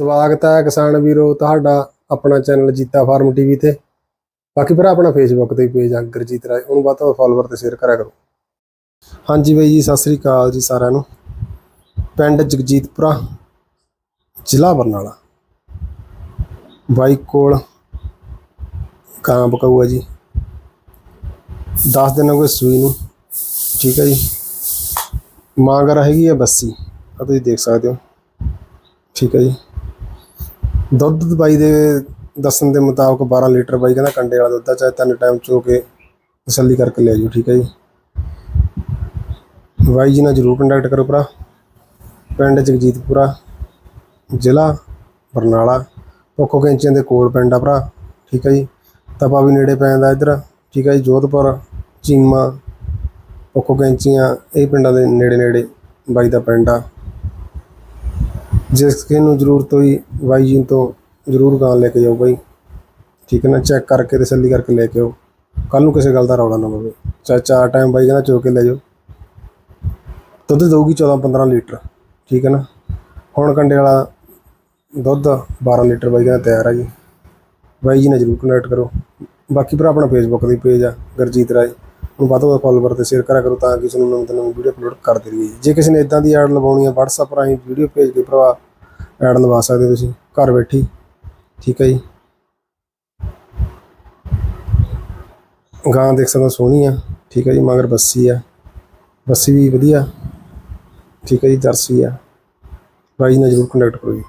ਸਵਾਗਤ ਹੈ ਕਿਸਾਨ ਵੀਰੋ, ਤੁਹਾਡਾ ਆਪਣਾ ਚੈਨਲ ਜੀਤਾ ਫਾਰਮ ਟੀਵੀ ਤੇ। ਬਾਕੀ ਫਿਰ ਆਪਣਾ ਫੇਸਬੁੱਕ ਤੇ ਪੇਜ ਆ, ਗੁਰਜੀਤ ਰਾਏ। ਉਹਨੂੰ ਵੱਧ ਤੋਂ ਵੱਧ ਫਾਲੋਅਰ ਤੇ ਸ਼ੇਅਰ ਕਰਿਆ ਕਰੋ। ਹਾਂਜੀ ਬਾਈ ਜੀ, ਸਤਿ ਸ੍ਰੀ ਅਕਾਲ ਜੀ ਸਾਰਿਆਂ ਨੂੰ। ਪਿੰਡ ਜਗਜੀਤਪੁਰਾ, ਜ਼ਿਲ੍ਹਾ ਬਰਨਾਲਾ। ਬਾਈ ਕੋਲ ਕਾਂ ਬਕਾਊ ਜੀ। 10 ਦਿਨ ਹੋ ਗਏ ਸੂਈ ਨੂੰ। ਠੀਕ ਹੈ ਜੀ। ਮਾਂਗਰ ਹੈਗੀ ਹੈ ਬੱਸੀ। ਆ ਤੁਸੀਂ ਦੇਖ ਸਕਦੇ ਹੋ। ਠੀਕ ਹੈ ਜੀ। ਦੁੱਧ ਬਾਈ ਦੇ ਦੱਸਣ ਦੇ ਮੁਤਾਬਕ 12 ਲੀਟਰ ਬਾਈ ਕਹਿੰਦਾ ਕੰਡੇ ਵਾਲਾ ਦੁੱਧ ਆ, ਚਾਹੇ ਤਿੰਨ ਟਾਈਮ ਚੋ ਕੇ ਤਸੱਲੀ ਕਰਕੇ ਲੈ ਜਾਓ, ਠੀਕ ਹੈ ਜੀ। ਬਾਈ ਜੀ ਨਾਲ ਜਰੂਰ ਕੰਟੈਕਟ ਕਰੋ ਭਰਾ। ਪਿੰਡ ਜਗਜੀਤਪੁਰਾ, ਜ਼ਿਲ੍ਹਾ ਬਰਨਾਲਾ ਪੋਖੋ ਕੈਂਚੀਆਂ ਦੇ ਕੋਲ ਪਿੰਡ ਆ ਭਰਾ, ਠੀਕ ਹੈ ਜੀ। ਤਪਾ ਵੀ ਨੇੜੇ ਪੈਂਦਾ ਇੱਧਰ, ਠੀਕ ਹੈ ਜੀ, ਜੋਧਪੁਰ, ਚੀਮਾ ਪੋਖੋ ਕੈਂਚੀਆਂ, ਇਹ ਪਿੰਡਾਂ ਦੇ ਨੇੜੇ ਨੇੜੇ ਬਾਈ ਦਾ ਪਿੰਡ ਆ। ਜਿਸ ਕਿਸੇ ਨੂੰ ਜ਼ਰੂਰਤ ਹੋਈ ਬਾਈ ਜੀ ਤੋਂ ਜ਼ਰੂਰ ਗਾਂ ਲੈ ਕੇ ਜਾਓ ਬਾਈ। ਠੀਕ ਹੈ ਨਾ? ਚੈੱਕ ਕਰਕੇ ਤਸੱਲੀ ਕਰਕੇ ਲੈ ਕੇ ਆਓ। ਕੱਲ ਨੂੰ ਕਿਸੇ ਗੱਲ ਦਾ ਰੌਲਾ ਨਾ ਪਵੇ। ਚਾਹੇ ਚਾਰ ਟਾਈਮ ਬਾਈ ਕਹਿੰਦਾ ਚੋ ਕੇ ਲੈ ਜਾਓ। ਦੁੱਧ ਦੇਊਗੀ 14 15 ਲੀਟਰ। ਠੀਕ ਹੈ ਨਾ? ਹੁਣ ਕੰਡੇ ਵਾਲਾ ਦੁੱਧ 12 ਲੀਟਰ ਬਾਈ ਕਹਿੰਦਾ ਤਿਆਰ ਆ ਜੀ। ਬਾਈ ਜੀ ਨਾਲ ਜਰੂਰ ਕਨੈਕਟ ਕਰੋ। ਬਾਕੀ ਭਰਾ ਆਪਣਾ ਫੇਸਬੁੱਕ ਤੇ ਪੇਜ ਆ, ਗੁਰਜੀਤ ਰਾਏ। ਨੂੰ ਵੱਧ ਤੋਂ ਵੱਧ ਫਾਲੋਅਰ ਤੇ ਸ਼ੇਅਰ ਕਰਿਆ ਕਰੋ ਤਾਂ ਕਿ ਤੁਹਾਨੂੰ ਨਵੀਂ ਤੋਂ ਨਵੀਂ ਵੀਡੀਓ ਅਪਲੋਡ ਕਰਦੇ ਰਹੀਏ ਜੇ। ਕਿਸੇ ਨੇ ਇਦਾਂ ਦੀ ਐਡ ਲਵਾਉਣੀ ਹੈ WhatsApp ਰਾਹੀਂ ਵੀਡੀਓ ਭੇਜ ਕੇ ਭਰਾ ਐਡ ਲਵਾ ਸਕਦੇ ਹੋ ਤੁਸੀਂ, ਘਰ ਬੈਠੀ। ਠੀਕ ਹੈ ਜੀ। ਗਾਂ ਦੇਖ ਸਕਦੇ ਹੋ ਸੋਹਣੀ ਆ। ਠੀਕ ਹੈ ਜੀ, ਮਗਰ ਬੱਸੀ ਆ। ਬੱਸੀ ਵੀ ਵਧੀਆ। ਠੀਕ ਹੈ ਜੀ, ਜਰਸੀ ਆ। ਬਾਈ ਨਾਲ ਜਰੂਰ ਕੰਟੈਕਟ ਕਰੋ ਜੀ।